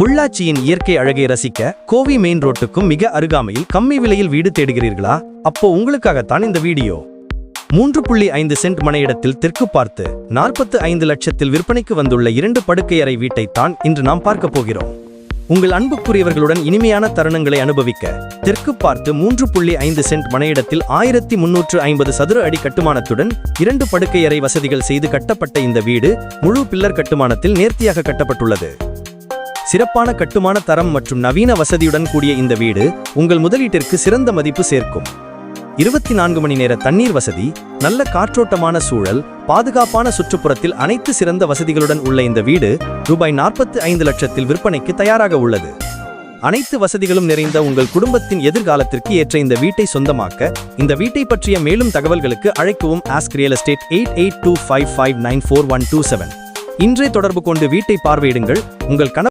பொள்ளாச்சியின் இயற்கை அழகை ரசிக்க கோவி மெயின் ரோட்டுக்கும் மிக அருகாமையில் கம்மி விலையில் வீடு தேடுகிறீர்களா? அப்போ உங்களுக்காகத்தான் இந்த வீடியோ. மூன்று புள்ளி ஐந்து சென்ட் மனையிடத்தில் தெற்கு பார்த்து நாற்பத்து ஐந்து லட்சத்தில் விற்பனைக்கு வந்துள்ள இரண்டு படுக்கையறை வீட்டைத்தான் இன்று நாம் பார்க்க போகிறோம். உங்கள் அன்புக்குரியவர்களுடன் இனிமையான தருணங்களை அனுபவிக்க தெற்கு பார்த்து மூன்று புள்ளி ஐந்து சென்ட் மனையிடத்தில் ஆயிரத்தி முன்னூற்று ஐம்பது சதுர அடி கட்டுமானத்துடன் இரண்டு படுக்கையறை வசதிகள் செய்து கட்டப்பட்ட இந்த வீடு முழு பில்லர் கட்டுமானத்தில் நேர்த்தியாக கட்டப்பட்டுள்ளது. சிறப்பான கட்டுமான தரம் மற்றும் நவீன வசதியுடன் கூடிய இந்த வீடு உங்கள் முதலீட்டிற்கு சிறந்த மதிப்பு சேர்க்கும். இருபத்தி நான்கு மணி நேர தண்ணீர் வசதி நல்ல காற்றோட்டமான சூழல் பாதுகாப்பான சுற்றுப்புறத்தில் அனைத்து சிறந்த வசதிகளுடன் உள்ள இந்த வீடு ரூபாய் நாற்பத்து ஐந்து லட்சத்தில் விற்பனைக்கு தயாராக உள்ளது. அனைத்து வசதிகளும் நிறைந்த உங்கள் குடும்பத்தின் எதிர்காலத்திற்கு ஏற்ற இந்த வீட்டை சொந்தமாக்க இந்த வீட்டை பற்றிய மேலும் தகவல்களுக்கு அழைக்கவும் ask real estate eight eight two five five nine four one two seven. இன்றே தொடர்பு கொண்டு வீட்டை பார்வையிடுங்கள். உங்கள் கனவு